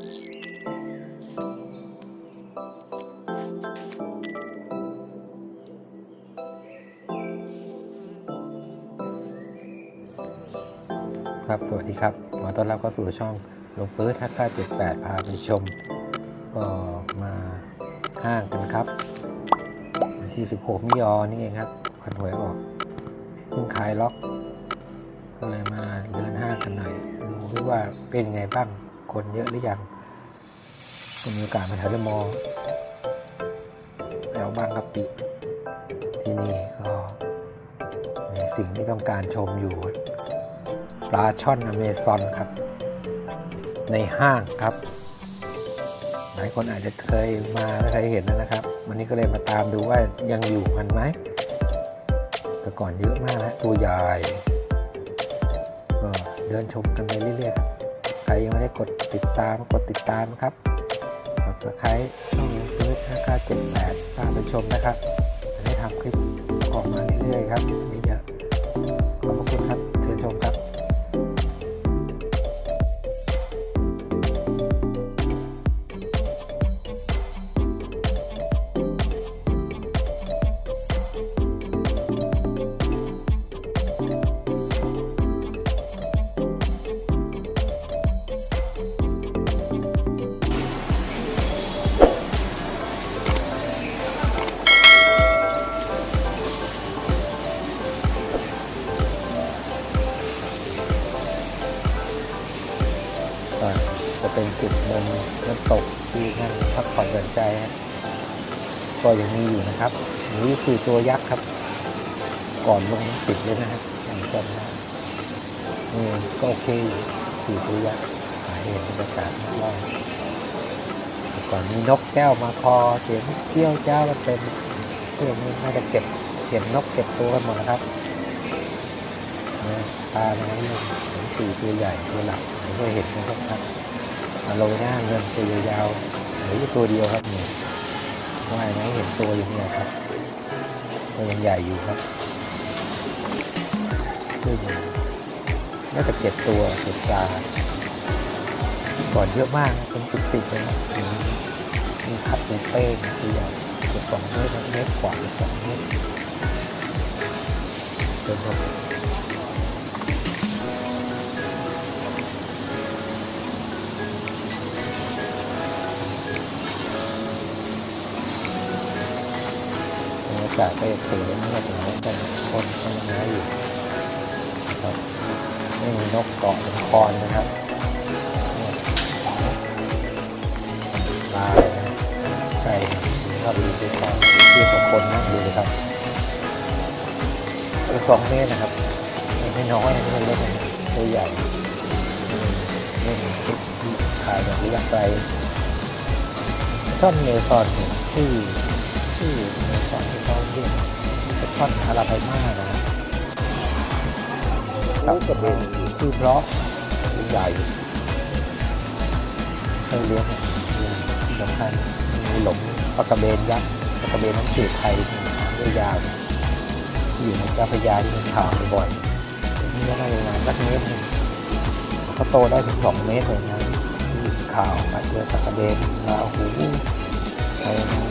ครับสวัสดีครับขอต้อนรับเข้าสู่ช่องลงปื้ดทักก้า78พาไปชม ก็มาห้างกันครับวันที่16มิยอนี่เองครับคันหวยออกเพิ่งขายล็อก ก็เลยมาเดินห้างกันหน่อยดูว่าเป็นไงบ้าง คนเยอะหรือยังก็มีโอกาสมาแถวเดอะมอแถวบางกะปิที่นี่ก็มีสิ่งที่ต้องการชมอยู่ปลาช่อนอเมซอนครับ ในห้างครับ หลายคนอาจจะเคยมาและเคยเห็นแล้วนะครับ วันนี้ก็เลยมาตามดูว่ายังอยู่กันไหมแต่ก่อนเยอะมากนะตัวใหญ่ก็เดินชมกันไปเรื่อยๆ ครับใครยังไม่ได้กดติดตามกดติดตามครับกดตะไคร้ช่องซื้อค่าค่าเจ็ดแปดตามไปชมนะครับจะได้ทำคลิปออกมาเรื่อยๆครับ ก็จะเป็นจุดเดินน้ำตกที่นั่งพักผ่อนหย่อนใจก็ยังมีอยู่นะครับนี่คือตัวยักษ์ครับ ก่อนลงน้ำติดเลยนะครับอย่างจำได้นี่ก็โอเคอยู่คือตัวยักษ์หาเห็นบรรยากาศรอบๆแต่ก่อนมีนกแก้วมาคอเสียงเกี้ยวเจ้าก็เต็มเพื่อนนี่น่าจะเก็บเก็บนกเก็บตัวกันหมดนะครับ นี่ยปลาน้อยลงเห็นสี่ตัวใหญ่ตัวหลักผมก็เห็นนะครับครับมาโรยหน้าเงินตัวยาวๆเหลืออยู่ตัวเดียวครับนี่ว่ายไหมเห็นตัวอยู่เนี่ยครับตัวยังใหญ่อยู่ครับซึ่งน่าจะเก็บตัวเก็บปลาก่อนเยอะมากเป็นสิบสิบเลยนะมีคัดปูเป้งตัวใหญ่เกือบสองเมตรเมตรกว่าเกือบสองเมตรเดินครับ บรรยากาศก็จะสวยมากถึงแม้แต่คนก็ยังน้อยอยู่นะครับไม่มีนกเกาะบนคอนนะครับลายไก่ถ้าดูไปก่อนเทียบกับคนนะดูเลยครับตัวสองเมตรนะครับไม่น้อยไม่เล็กตัวใหญ่นี่นี่คลิปที่ถ่ายแบบระยะไกลช่อนเมซอนที่ที่ ท่อนอาราไพมานะครับสับกระเบนคือเพราะใหญ่เคยเลี้ยงเนี่ยที่สำคัญมีหลงปลากระเบนยักษ์ปลากระเบนน้ำจืดไทยด้วยยาวที่อยู่ในเจ้าพระยาที่เป็นข่าวบ่อยๆนี่ก็น่าจะนานสักเมตรหนึงเขาโตได้ถึงสองเมตรเลยนะที่อยู่ในข่าวมาเจอปลากระเบนมาโอ้โหในแม่น้ำ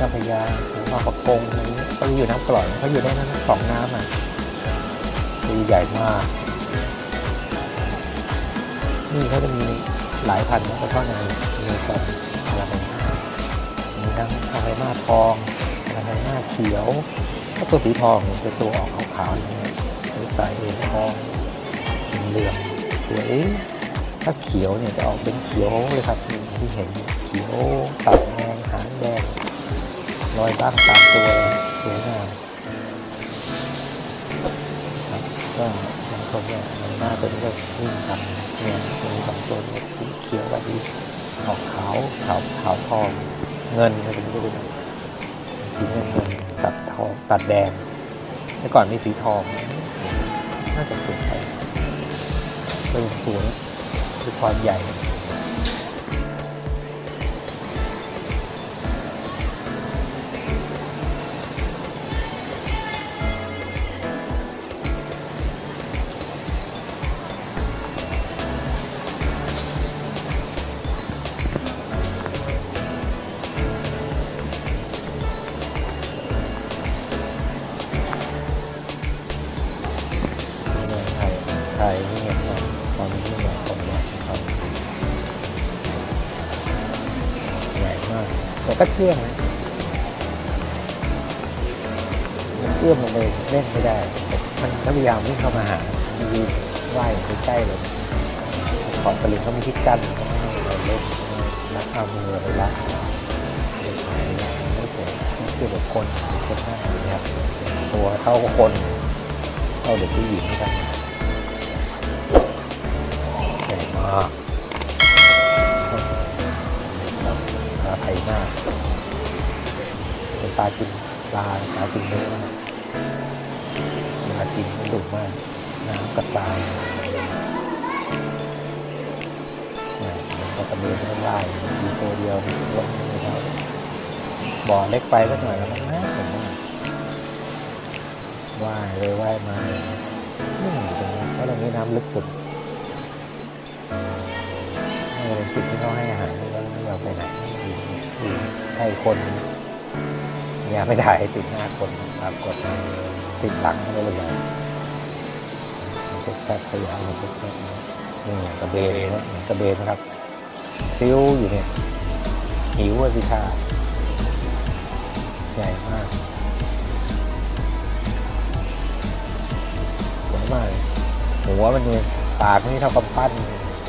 เจ้าพยาหรือว่าปะกงอะไรนี้เขาอยู่น้ำกร่อยเขาอยู่ได้ทั้งสองน้ำอะตัวใหญ่มาก นี่เขาจะมีหลายพันธุ์นะกระท่อนอะไรมีสองอะไรมีทั้งอะไรมาทองอะไรมาเขียวถ้าตัวสีทองเนี่ยจะตัวออกขาวๆอย่างเงี้ยหรือสายเอ็นทองเหลืองตัวเอ๊ะถ้าเขียวเนี่ยจะออกเป็นเขียวเลยครับที่เห็นเขียวตัดแดงหางแดง รอยบ้างตามตัวสวยงามครับก็บางคนเนี่ยหน้าตัวนี้ก็วิ่งกันเนี่ยตัวนี้สองตัวเนี่ยสีเขียวกับสีออกขาวขาวขาวทองเงินก็เป็นก็เป็นสีเงินเงินตัดทองตัดแดงเมื่อก่อนมีสีทองน่าจะเปลี่ยนไปก็ยังสวยคือความใหญ่ แต่ก็เชื่องนะมันเอื้อมลงไปเล่นไม่ได้ มันพยายามวิ่งเข้ามาหายืนว่ายใกล้ๆเลยขอบสลิงเขาไมีที่กั้นเราเล่นนักเอามือไปรัดเด็กอะไรเงี้ยไม่สวยไม่เกี่ยวกับคนคนหน้าอย่างเงี้ยตัวเท่ากับคนเท่าเด็กผู้หญิงเหมือนกันใหญ่มาก ปลากินปลาปลากินเนื้อมากเวลากินมันดุมากน้ำกระจายเนี่ยมันก็ตะเบียนไม่ได้มีตัวเดียวมีตัวนึงนะครับบ่อเล็กไปก็หน่อยแล้วมันน่าผมว่าว่ายเลยว่ายมานิ่งอยู่ตรงนี้เพราะตรงนี้น้ำลึกสุดนี่เป็นจุดที่เขาให้อาหารแล้วไม่ยอมไปไหนอยู่ใกล้คน อย่าไม่ได้ติดหน้าคนปรากฏติดหลังเขาเลยเลยแคบขยายมันแคบนะนี่กระเบนนะกระเบนนะครับซิ้วอยู่เนี่ยหิวอะสิค่ะใหญ่มากสวยมากหัวมันเนี่ยปากนี่เท่ากับปั้น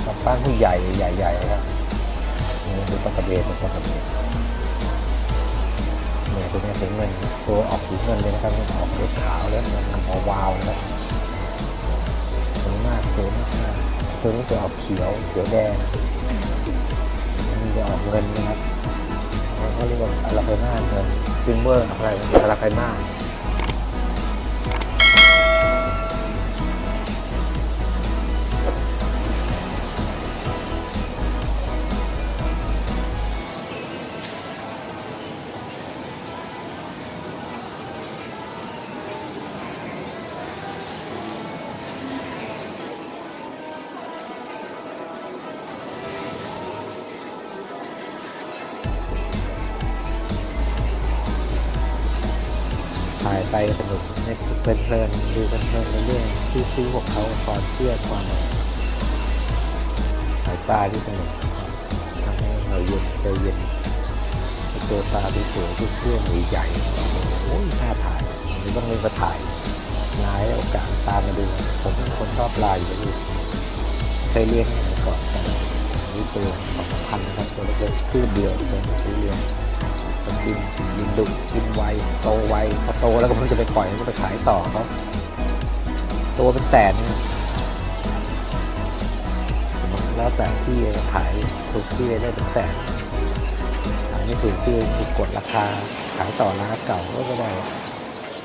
กำปั้นผู้ใหญ่ใหญ่ๆครับนี่ดูปลากระเบนดูปลากระเบน เนี่ยตัวนี้สีเงินตัวออกสีเงินเลยนะครับมันออกสีขาวแล้วมันออกวาวนะครับสวยมากสวยมากมากตัวนี้จะออกเขียวเขียวแดงอันนี้จะออกเงินนะครับเขาเรียกว่าอาราไคน่าเงินซิมเบอร์อะไรอาราไคน่า ไปสนุกเนี่ยเพลินดูเพลินๆเรื่อยๆที่ซื้อของเขาความเชื่อความสายตาที่สนุกทำให้เราเย็นใจเย็นไปเจอปลาที่สวยที่เครื่องใหญ่โอ้ยน่าถ่ายหรือต้องเล่นมาถ่ายนายโอกาสตามมาดู ผมเป็นคนชอบลายอยู่แล้วเคยเลี้ยงสมัยก่อนนี่ตัวสองพันนะครับตัวเล็กๆคลื่นเดียวตัวนี้เลี้ยงมัน กินกินดุกินไวโตไวพอโตแล้วก็เพิ่งจะไปปล่อยก็ไปขายต่อเขาตัวเป็นแสนแล้วแต่ที่ขายถูกที่ได้เป็นแสนขายไม่ถูกที่ถูกกดราคาขายต่อร้านเก่าก็ได้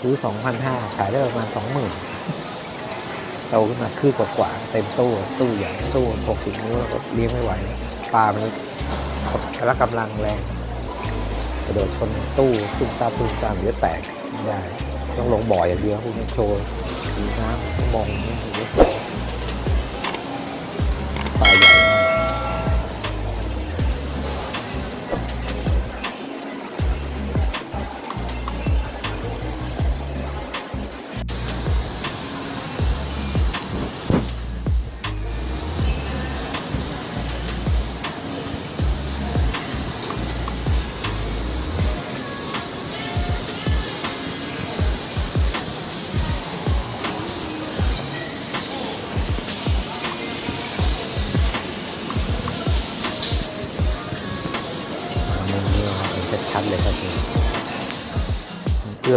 ซื้อสองพันห้าขายได้ประมาณสองหมื่นโตขึ้นมาคืบกว่าๆเต็มตู้ตู้ใหญ่ตู้หกสิบนิ้วเลี้ยงไม่ไหวปลามันแล้วกำลังแรง กระโดดชนตู้ตุ้มตามตุ้มตามเดี๋ยวแตกไม่ได้ ต้องลงบ่อยอย่างเดียวพวกนี้โชว์สีน้ำมองนี่เยอะ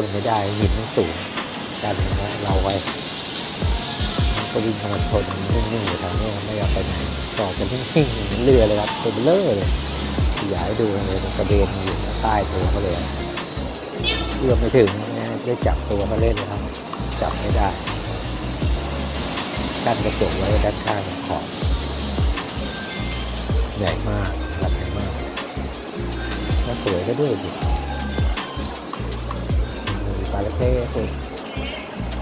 มันเอื้อมไม่ได้หินมันสูงกันนะเราไว้ก็วิ่งเข้ามาชนนิ่งๆอยู่แถวนี้ไม่อยากไปไหนจอกันนิ่งๆเรือเลยครับตัวเบลอเลยขยายดูเลยมันกระเด็นอยู่ใต้ตัวเขาเลยเอื้อมไม่ถึงนะได้จับตัวเขาเล่นนะครับ จับไม่ได้กั้นกระจกไว้ด้านข้างขอบใหญ่มากลำใหญ่มากก็สวยก็ด้วยดิ ปลาเล็กๆตัว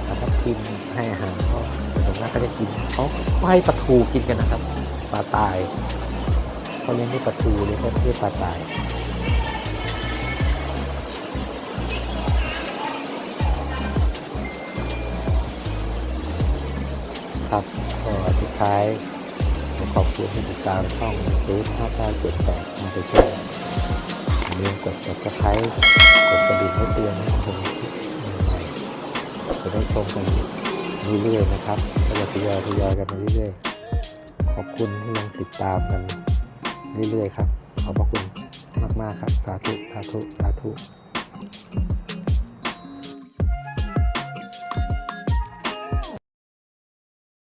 ปลาทับทิมให้อาหารเขาส่วนมากก็จะกินเขาให้ปลาทูกินกันนะครับปลาตายเขาเลี้ยงด้วยปลาทูเลี้ยงด้วยปลาตายครับก็สุดท้ายขอบคุณที่ติดตามช่องซูห้าเก้าเจ็ดแปดมาไปชื่อ ลืมกด subscribe กดกระดิ่งให้เตือนให้ผมคลิปใหม่ๆจะได้ชมกันเรื่อยๆนะครับก็จะทยอยทยอยกันมาเรื่อยๆ ขอบคุณที่ยังติดตามกันเรื่อยๆครับ ขอบพระคุณมากๆครับ สาธุ สาธุ สาธุ